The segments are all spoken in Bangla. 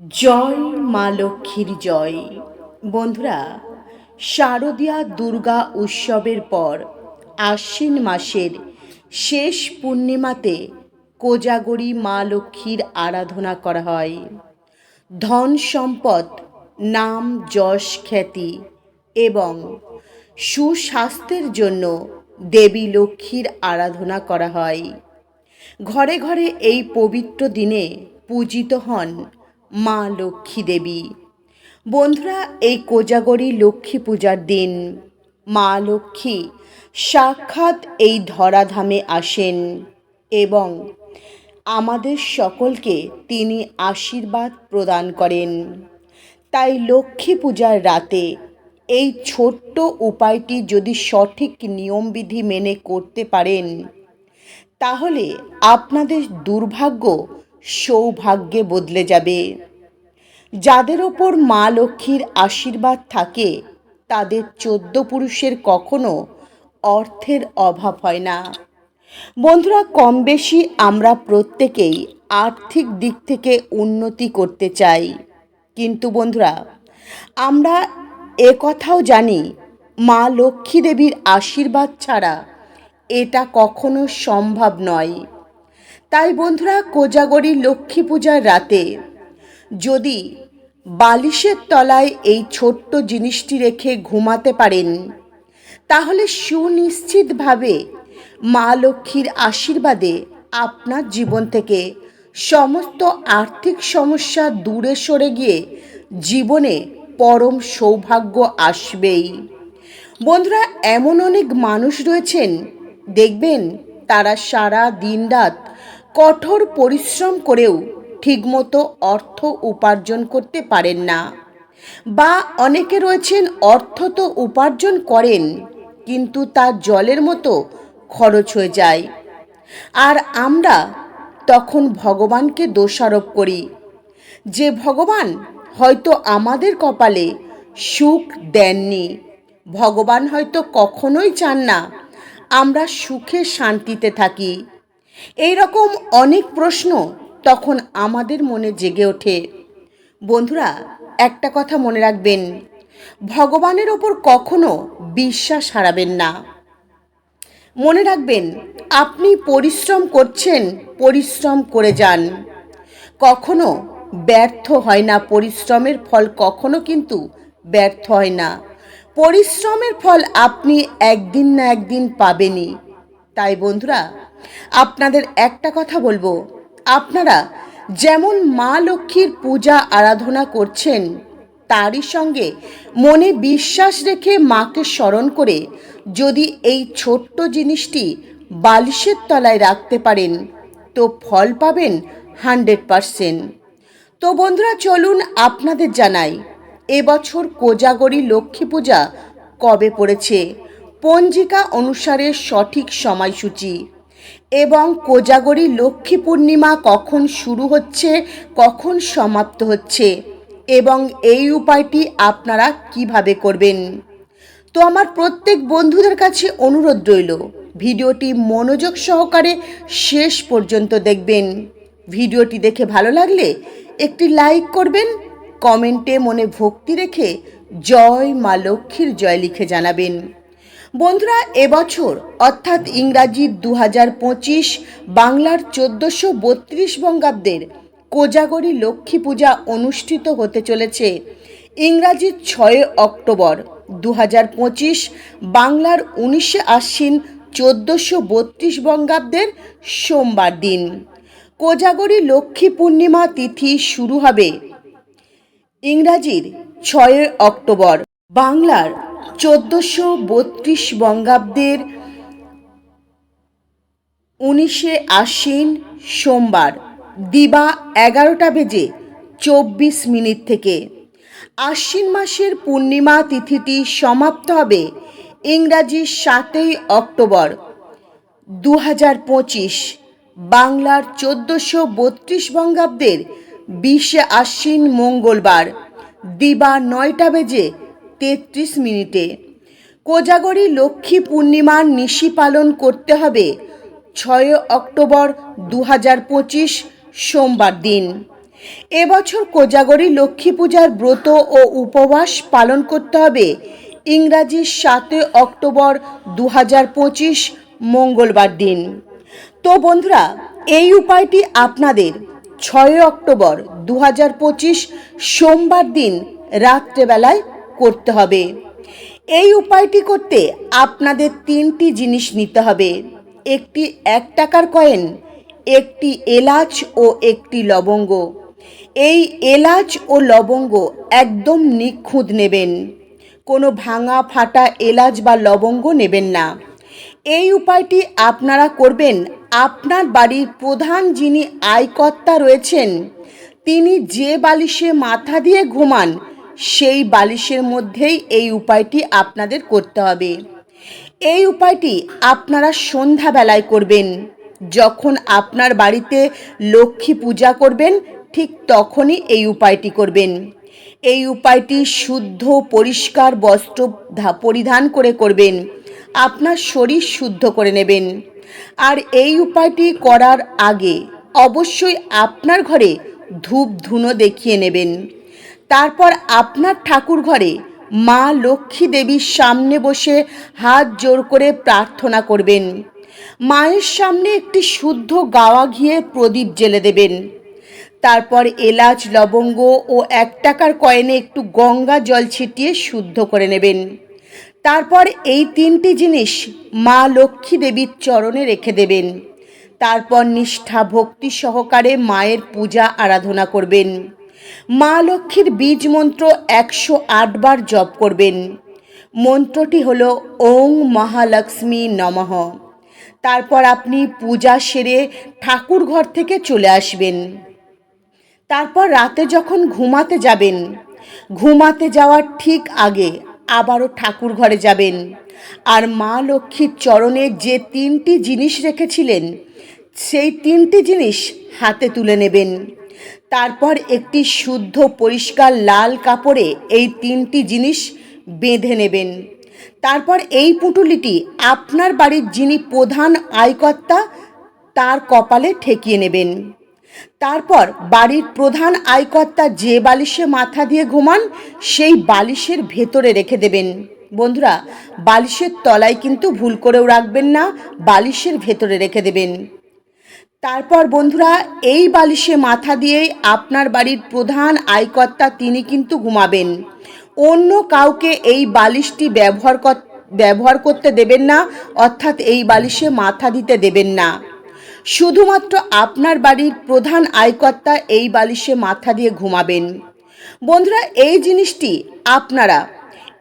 জয় মা লক্ষ্মীর জয়। বন্ধুরা, শারদীয়া দুর্গা উৎসবের পর আশ্বিন মাসের শেষ পূর্ণিমাতে কোজাগরী মা লক্ষ্মীর আরাধনা করা হয়। ধন সম্পদ, নাম, যশ, খ্যাতি এবং সুস্বাস্থ্যের জন্য দেবী লক্ষ্মীর আরাধনা করা হয়। ঘরে ঘরে এই পবিত্র দিনে পূজিত হন মা লক্ষ্মী দেবী। বন্ধুরা, এই কোজাগরী লক্ষ্মী পূজার দিন মা লক্ষ্মী সাক্ষাৎ এই ধরাধামে আসেন এবং আমাদের সকলকে তিনি আশীর্বাদ প্রদান করেন। তাই লক্ষ্মী পূজার রাতে এই ছোট্ট উপায়টি যদি সঠিক নিয়মবিধি মেনে করতে পারেন, তাহলে আপনাদের দুর্ভাগ্য সৌভাগ্যে বদলে যাবে। যাদের ওপর মা লক্ষ্মীর আশীর্বাদ থাকে, তাদের চোদ্দ পুরুষের কখনো অর্থের অভাব হয় না। বন্ধুরা কম বেশি আমরা প্রত্যেকেই আর্থিক দিক থেকে উন্নতি করতে চাই। কিন্তু বন্ধুরা, আমরা এ কথাও জানি, মা লক্ষ্মী দেবীর আশীর্বাদ ছাড়া এটা কখনো সম্ভব নয়। তাই বন্ধুরা কোজাগরী লক্ষ্মী পূজার রাতে যদি বালিশের তলায় এই ছোট্ট জিনিসটি রেখে ঘুমাতে পারেন, তাহলে সুনিশ্চিতভাবে মা লক্ষ্মীর আশীর্বাদে আপনার জীবন থেকে সমস্ত আর্থিক সমস্যা দূরে সরে গিয়ে জীবনে পরম সৌভাগ্য আসবেই। বন্ধুরা, এমন অনেক মানুষ রয়েছেন, দেখবেন তারা সারা দিন রাত কঠোর পরিশ্রম করেও ঠিকমতো অর্থ উপার্জন করতে পারেন না। বা অনেকে রয়েছেন অর্থ তো উপার্জন করেন, কিন্তু তা জলের মতো খরচ হয়ে যায়। আর আমরা তখন ভগবানকে দোষারোপ করি। যে ভগবান হয়তো আমাদের কপালে সুখ দেননি, ভগবান হয়তো কখনোই চান না আমরা সুখে শান্তিতে থাকি। এই রকম অনেক প্রশ্ন তখন আমাদের মনে জেগে ওঠে। বন্ধুরা, একটা কথা মনে রাখবেন, ভগবানের ওপর কখনো বিশ্বাস হারাবেন না। মনে রাখবেন, আপনি পরিশ্রম করছেন, পরিশ্রম করে যান। কখনো ব্যর্থ হয় না, পরিশ্রমের ফল কখনো কিন্তু ব্যর্থ হয় না। পরিশ্রমের ফল আপনি একদিন না একদিন পাবেনই। তাই বন্ধুরা আপনাদের একটা কথা বলব। আপনারা যেমন মা লক্ষ্মীর পূজা আরাধনা করছেন, তারই সঙ্গে মনে বিশ্বাস রেখে মাকে স্মরণ করে যদি এই ছোট্ট জিনিসটি বালিশের তলায় রাখতে পারেন, তো ফল পাবেন হান্ড্রেড পারসেন্ট। তো বন্ধুরা, চলুন আপনাদের জানাই, এবছর কোজাগরী লক্ষ্মী পূজা কবে পড়েছে? পঞ্জিকা অনুসারে সঠিক সময়সূচি। এবং কোজাগরী লক্ষ্মী পূর্ণিমা কখন শুরু হচ্ছে, কখন সমাপ্ত হচ্ছে এবং এই উপায়টি আপনারা কীভাবে করবেন? তো আমার প্রত্যেক বন্ধুদের কাছে অনুরোধ রইল, ভিডিওটি মনোযোগ সহকারে শেষ পর্যন্ত দেখবেন। ভিডিওটি দেখে ভালো লাগলে একটি লাইক করবেন, কমেন্টে মনে ভক্তি রেখে জয় মা লক্ষ্মীর জয় লিখে জানাবেন। বন্ধুরা, এবছর, অর্থাৎ ইংরাজি দু হাজার পঁচিশ, বাংলার চোদ্দোশো বত্রিশ বঙ্গাব্দের কোজাগরী লক্ষ্মী পূজা অনুষ্ঠিত হতে চলেছে। ইংরাজির ছয় অক্টোবর দু হাজার পঁচিশ, বাংলার উনিশে আশ্বিন চোদ্দোশো বত্রিশ বঙ্গাব্দের সোমবার দিন। কোজাগরী লক্ষ্মী পূর্ণিমা তিথি শুরু হবে ইংরাজির ছয় অক্টোবর। বাংলার চোদ্দোশো বত্রিশ বঙ্গাব্দের উনিশে আশ্বিন সোমবার, দিবা এগারোটা বেজে চব্বিশ মিনিট থেকে। আশ্বিন মাসের পূর্ণিমা তিথিটি সমাপ্ত হবে ইংরাজি সাতই অক্টোবর দু হাজার পঁচিশ। বাংলার চোদ্দোশো বত্রিশ বঙ্গাব্দের বিশে আশ্বিন মঙ্গলবার, দিবা নয়টা বেজে তেত্রিশ মিনিটে। কোজাগরী লক্ষ্মী পূর্ণিমার নিশি পালন করতে হবে। ছয় অক্টোবর দু হাজার পঁচিশ সোমবার দিন। এবছর কোজাগরী লক্ষ্মী পূজার ব্রত ও উপবাস পালন করতে হবে। ইংরাজি সাতই অক্টোবর দু হাজার পঁচিশ মঙ্গলবার দিন। তো বন্ধুরা, এই উপায়টি আপনাদের ছয় অক্টোবর দু হাজার পঁচিশ সোমবার দিন রাত্রেবেলায় করতে হবে। এই উপায়টি করতে আপনাদের তিনটি জিনিস নিতে হবে। একটি এক টাকার কয়েন, একটি এলাচ ও একটি লবঙ্গ। এই এলাচ ও লবঙ্গ একদম নিখুঁত নেবেন। কোনো ভাঙা ফাটা এলাচ বা লবঙ্গ নেবেন না। এই উপায়টি আপনারা করবেন। আপনার বাড়ির প্রধান যিনি আয়কর্তা রয়েছেন, তিনি যে বালিশে মাথা দিয়ে ঘুমান সেই বালিশের মধ্যেই এই উপায়টি আপনাদের করতে হবে। এই উপায়টি আপনারা সন্ধ্যাবেলায় করবেন। যখন আপনার বাড়িতে লক্ষ্মী পূজা করবেন, ঠিক তখনই এই উপায়টি করবেন। এই উপায়টি শুদ্ধ, পরিষ্কার বস্ত্র পরিধান করে করবেন। আপনার শরীর শুদ্ধ করে নেবেন। আর এই উপায়টি করার আগে অবশ্যই আপনার ঘরে ধূপ ধুনো দেখিয়ে নেবেন। তারপর আপনার ঠাকুর ঘরে মা লক্ষ্মী দেবীর সামনে বসে হাত জোর করে প্রার্থনা করবেন। মায়ের সামনে একটি শুদ্ধ গাওয়া ঘিয়ে প্রদীপ জেলে দেবেন। তারপর এলাচ, লবঙ্গ ও এক টাকার কয়েনে একটু গঙ্গা জল ছিটিয়ে শুদ্ধ করে নেবেন। তারপর এই তিনটি জিনিস মা লক্ষ্মী দেবীর চরণে রেখে দেবেন। তারপর নিষ্ঠা ভক্তি সহকারে মায়ের পূজা আরাধনা করবেন। মা লক্ষ্মীর বীজ মন্ত্র একশো আটবার জপ করবেন। মন্ত্রটি হল ওং মহালক্ষ্মী নমঃ। তারপর আপনি পূজা সেরে ঠাকুর ঘর থেকে চলে আসবেন। তারপর রাতে যখন ঘুমাতে যাবেন, ঘুমাতে যাওয়ার ঠিক আগে আবারও ঠাকুর ঘরে যাবেন। আর মা লক্ষ্মীর চরণে যে তিনটি জিনিস রেখেছিলেন, সেই তিনটি জিনিস হাতে তুলে নেবেন। তারপর একটি শুদ্ধ পরিষ্কার লাল কাপড়ে এই তিনটি জিনিস বেঁধে নেবেন। তারপর এই পুটুলিটি আপনার বাড়ির যিনি প্রধান আয়কর্তা, তার কপালে ঠেকিয়ে নেবেন। তারপর বাড়ির প্রধান আয়কর্তা যে বালিশে মাথা দিয়ে ঘুমান, সেই বালিশের ভেতরে রেখে দেবেন। বন্ধুরা, বালিশের তলায় কিন্তু ভুল করেও রাখবেন না, বালিশের ভেতরে রেখে দেবেন। তারপর বন্ধুরা, এই বালিশে মাথা দিয়েই আপনার বাড়ির প্রধান আয়কর্তা তিনি কিন্তু ঘুমাবেন। অন্য কাউকে এই বালিশটি ব্যবহার ব্যবহার করতে দেবেন না, অর্থাৎ এই বালিশে মাথা দিতে দেবেন না। শুধুমাত্র আপনার বাড়ির প্রধান আয়কর্তা এই বালিশে মাথা দিয়ে ঘুমাবেন। বন্ধুরা, এই জিনিসটি আপনারা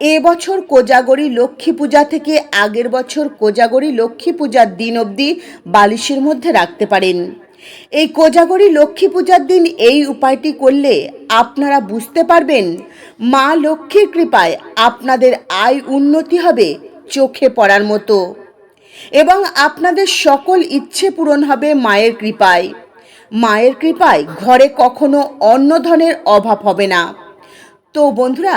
এবছর কোজাগরী লক্ষ্মী পূজা থেকে আগের বছর কোজাগরী লক্ষ্মী পূজার দিন অবধি বালিশের মধ্যে রাখতে পারেন। এই কোজাগরী লক্ষ্মী পূজার দিন এই উপায়টি করলে আপনারা বুঝতে পারবেন, মা লক্ষ্মীর কৃপায় আপনাদের আয় উন্নতি হবে চোখে পড়ার মতো এবং আপনাদের সকল ইচ্ছে পূরণ হবে মায়ের কৃপায়। মায়ের কৃপায় ঘরে কখনো অন্ন ধনের অভাব হবে না। তো বন্ধুরা